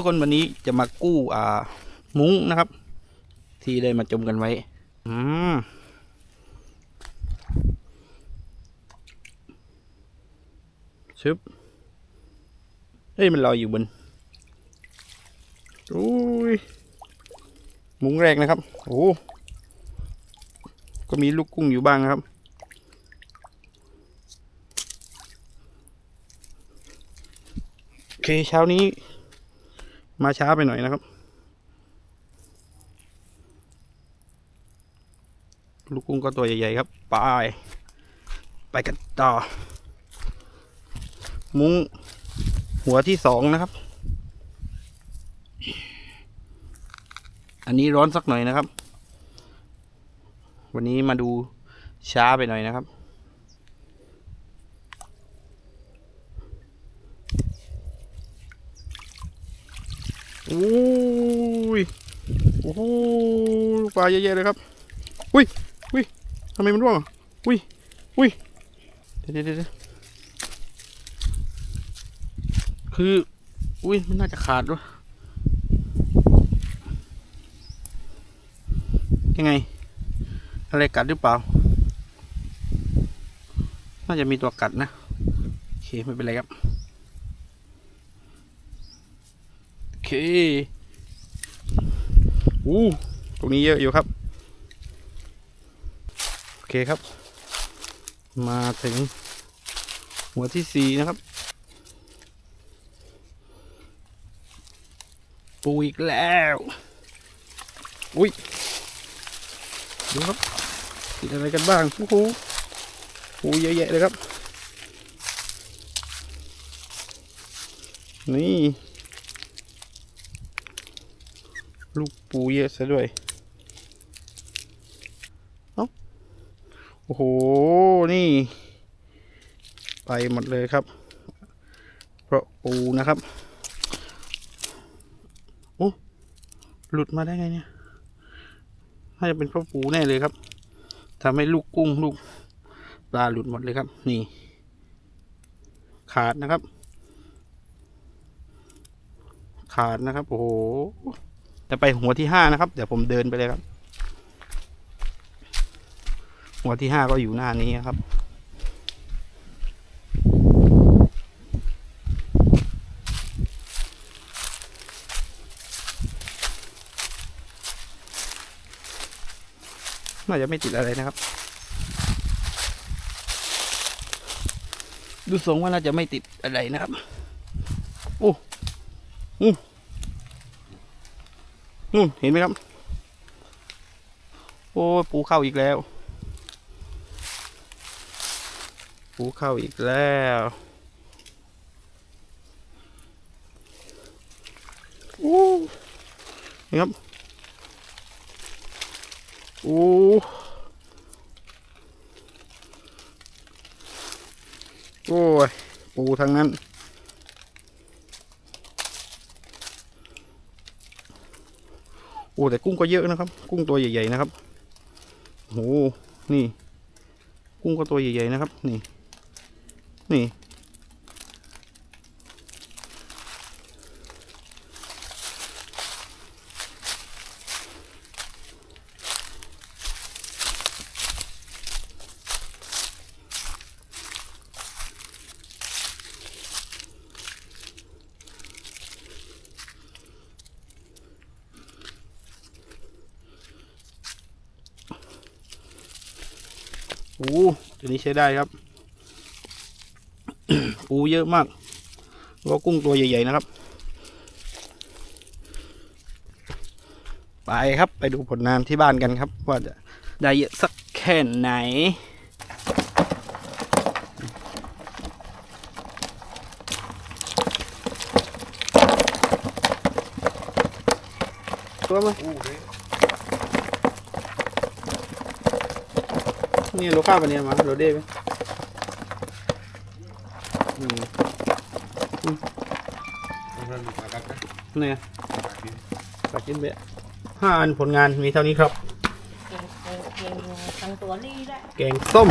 ทุกคนวันนี้จะมากู้อ่ามุ้งนะครับ ที่ได้มาจมกันไว้ อืมชึบเฮ้ยมันลอยอยู่บนอุ้ยมุ้งแรกนะครับ โอ้ก็มีลูกกุ้งอยู่บ้างนะครับ โอเคเช้านี้ มาช้าไปหน่อยนะครับ ลูกกุ้งก็ตัวใหญ่ๆครับ ไป ไปกันต่อ มุ้งหัวที่สองนะครับ อันนี้ร้อนสักหน่อยนะครับ วันนี้มาดูช้าไปหน่อยนะครับ อ้ยโอ้โหปลาเยอะๆเลยครับ อุ้ยอุ้ยทำไมมันร่วงอะอุ้ยอุ้ยเดี๋ยวเดี๋ยวเดี๋ยวคือ อุ้ยมันน่าจะขาดด้วะยังไง อะไรกัดหรือเปล่า น่าจะมีตัวกัดนะ โอเค ไม่เป็นไรครับ โอ เคอู้ตรงนี้เยอะอยู่ครับ โอเคครับ มาถึงหัวที่สี่นะครับ ปูอีกแล้ว อุ้ย ดูครับติดอะไรกันบ้างโอ้โหปูเยอะแยะเลยครับ นี่ ลูกปูเยอะซะด้วย เอ้า โอ้โห นี่ ไปหมดเลยครับ เพราะปูนะครับ โอ้ หลุดมาได้ไงเนี่ย น่าจะเป็นเพราะปูแน่เลยครับทำให้ลูกกุ้งลูกปลาหลุดหมดเลยครับ นี่ ขาดนะครับ ขาดนะครับ โอ้โห จะไปหัวที่ห้านะครับ เดี๋ยวผมเดินไปเลยครับ หัวที่ห้าก็อยู่หน้านี้ครับน่าจะไม่ติดอะไรนะครับ ดูทรงว่าน่าจะไม่ติดอะไรนะครับ โอ้อู้ นู่นเห็นไหมครับ โอ้ปูเข้าอีกแล้ว ปูเข้าอีกแล้วโอ้นี่ครับโอ้โอ้ยปูทั้งนั้น อ้แต่กุ้งก็เยอะนะครับ กุ้งตัวใหญ่ๆนะครับโอ้โหนี่ กุ้งก็ตัวใหญ่ๆนะครับ นี่ นี่ โอ้ตัวนี้ใช้ได้ครับ ปูเยอะมากแล้วก็กุ้งตัวใหญ่ๆนะครับ ไปครับไปดูผลงานที่บ้านกันครับ ว่าจะได้เยอะสักแค่ไหนตัวมั้ย นี่โลค่าปะเนี่ยมาโรเด้ไหมอืมเนี่ยปากกินเบะห้าอันผลงานมีเท่านี้ครับเก่งเก่งเก่งทั้งตัวนี่แหละ แกงส้ม